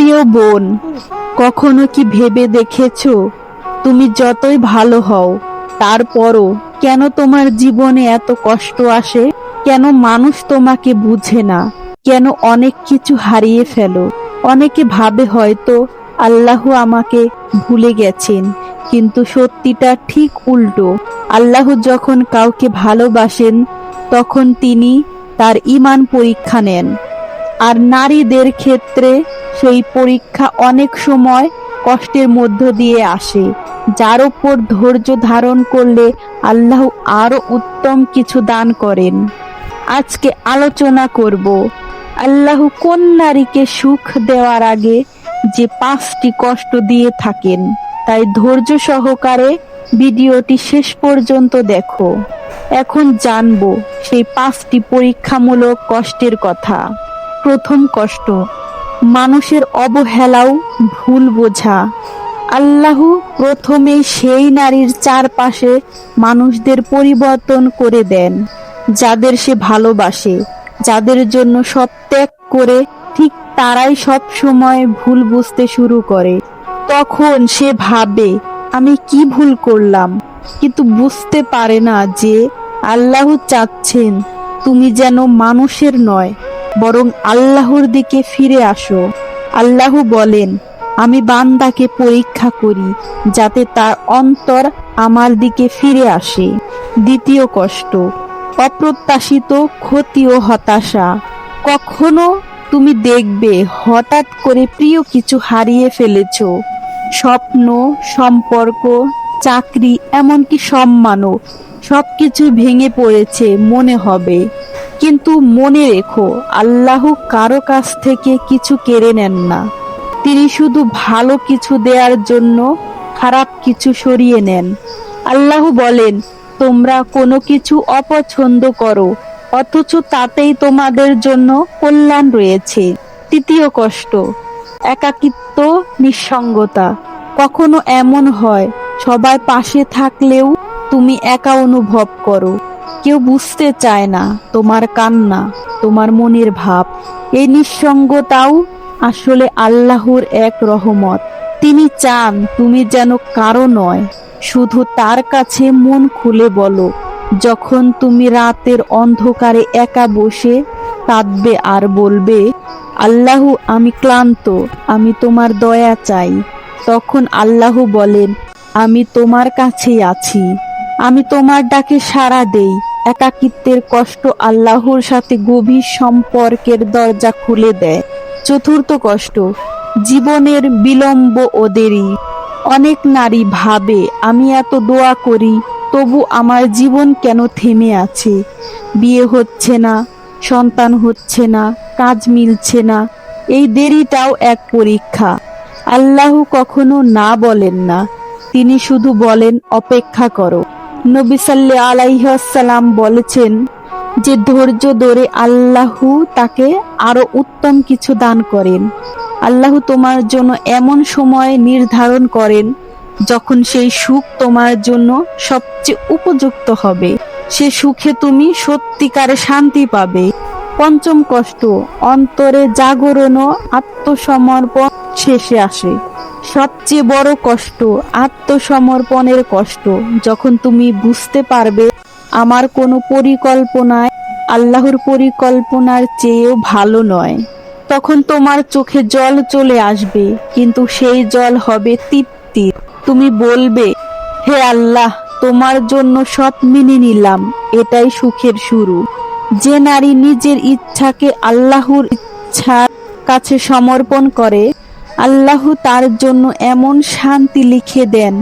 প্রিয় বোন, কখনো কি ভেবে দেখেছ? তুমি যতই ভালো হও, তারপরও কেন তোমার জীবনে এত কষ্ট আসে? কেন মানুষ তোমাকে বুঝে না? কেন অনেক কিছু হারিয়ে ফেলো? অনেকে ভাবে হয়তো আল্লাহ আমাকে ভুলে গেছেন, কিন্তু সত্যিটা ঠিক উল্টো। আল্লাহ যখন কাউকে ভালোবাসেন, তখন তিনি তার ইমান পরীক্ষা নেন। আর নারীদের ক্ষেত্রে সেই পরীক্ষা অনেক সময় কষ্টের মধ্য দিয়ে আসে, যার উপর ধৈর্য ধারণ করলে আল্লাহ আরও উত্তম কিছু দান করেন। আজকে আলোচনা করব, আল্লাহ কোন নারীকে সুখ দেওয়ার আগে যে পাঁচটি কষ্ট দিয়ে থাকেন, তাই ধৈর্য সহকারে ভিডিওটি শেষ পর্যন্ত দেখো। এখন জানব সেই পাঁচটি পরীক্ষামূলক কষ্টের কথা। প্রথম কষ্ট মানুষের অবহেলাও ভুল বোঝা। আল্লাহ প্রথমে সেই নারীর চারপাশে মানুষদের পরিবর্তন করে দেন, যাদের সে ভালোবাসে, যাদের জন্য সব ত্যাগ করে ঠিক তারাই সব সময় ভুল বুঝতে শুরু করে। তখন সে ভাবে, আমি কি ভুল করলাম? কিন্তু বুঝতে পারে না যে আল্লাহ চাচ্ছেন, তুমি যেন মানুষের নয় বরং আল্লাহর দিকে ফিরে আসো। আল্লাহ বলেন, আমি বান্দাকে পরীক্ষা করি, যাতে তার অন্তর আমার দিকে ফিরে আসে। দ্বিতীয় কষ্ট, অপ্রত্যাশিত ক্ষতি ও হতাশা। কখনো তুমি দেখবে হঠাৎ করে প্রিয় কিছু হারিয়ে ফেলেছ। স্বপ্ন, সম্পর্ক, চাকরি, এমনকি সম্মানও সবকিছু ভেঙে পড়েছে, মনে হবে। কিন্তু মনে রেখো, আল্লাহ কারও কাছ থেকে কিছু কেড়ে নেন না। তিনি শুধু ভালো কিছু দেওয়ার জন্য খারাপ কিছু সরিয়ে নেন। আল্লাহ বলেন, তোমরা কোনো কিছু অপছন্দ করো, অথচ তাতেই তোমাদের জন্য কল্যাণ রয়েছে। তৃতীয় কষ্ট, একাকিত্ব, নিঃসঙ্গতা। কখনো এমন হয় সবাই পাশে থাকলেও তুমি একা অনুভব করো। কেউ বুঝতে চায় না তোমার কান্না, তোমার মনের ভাব। এই নিঃসঙ্গতাও আসলে আল্লাহর এক রহমত। তিনি চান তুমি যেন কারও নয়, শুধু তার কাছে মন খুলে বলো। যখন তুমি রাতের অন্ধকারে একা বসে কাঁদবে আর বলবে, আল্লাহ, আমি ক্লান্ত, আমি তোমার দয়া চাই। তখন আল্লাহ বলেন, আমি তোমার কাছেই আছি। আমি তোমার ডাকে সাড়া দেই। একাকিত্বের কষ্ট আল্লাহর সাথে গভীর সম্পর্কের দরজা খুলে দেয়। চতুর্থ কষ্ট, জীবনের বিলম্ব ও দেরি। অনেক নারী ভাবে, আমি এত দোয়া করি, তবু আমার জীবন কেন থেমে আছে? বিয়ে হচ্ছে না, সন্তান হচ্ছে না, কাজ মিলছে না। এই দেরিটাও এক পরীক্ষা। আল্লাহ কখনো না বলেন না। তিনি শুধু বলেন, অপেক্ষা করো। নবী সাল্লি আলাইহাল্লাম বলেছেন যে ধৈর্য ধরে আল্লাহু তাকে আরও উত্তম কিছু দান করেন। আল্লাহ তোমার জন্য এমন সময় নির্ধারণ করেন যখন সেই সুখ তোমার জন্য সবচেয়ে উপযুক্ত হবে। সে সুখে তুমি সত্যিকারে শান্তি পাবে। পঞ্চম কষ্ট, অন্তরে জাগরণ আত্মসমর্পণ শেষে আসে। সবচেয়ে বড় কষ্ট, আত্মসমর্পণের কষ্ট। যখন তুমি বুঝতে পারবে, আমার কোনো পরিকল্পনায়, আল্লাহর পরিকল্পনার চেয়েও ভালো নয়। তখন তোমার চোখে জল চলে আসবে, কিন্তু সেই জল হবে তৃপ্তির তুমি বলবে, হে আল্লাহ, তোমার জন্য সব মেনে নিলাম, এটাই সুখের শুরু। যে নারী নিজের ইচ্ছাকে আল্লাহর ইচ্ছার কাছে সমর্পণ করে আল্লাহ তার জন্য এমন শান্তি লিখে দেন,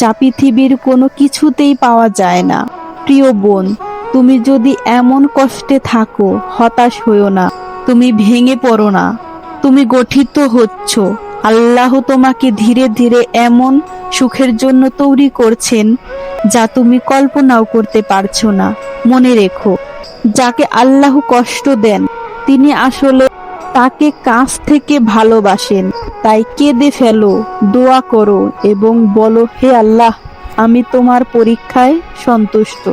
যা পৃথিবীর কোনো কিছুতেই পাওয়া যায় না। প্রিয় বোন, তুমি যদি এমন কষ্টে থাকো, হতাশ হইও না, তুমি ভেঙে পড়ো না। তুমি গঠিত হচ্ছ। আল্লাহ তোমাকে ধীরে ধীরে এমন সুখের জন্য তৈরি করছেন, যা তুমি কল্পনাও করতে পারছ না। মনে রেখো, যাকে আল্লাহ কষ্ট দেন, তিনি আসলে তাকে কাছ থেকে ভালোবাসেন। তাই কেঁদে ফেলো, দোয়া করো এবং বলো, হে আল্লাহ, আমি তোমার পরীক্ষায় সন্তুষ্ট।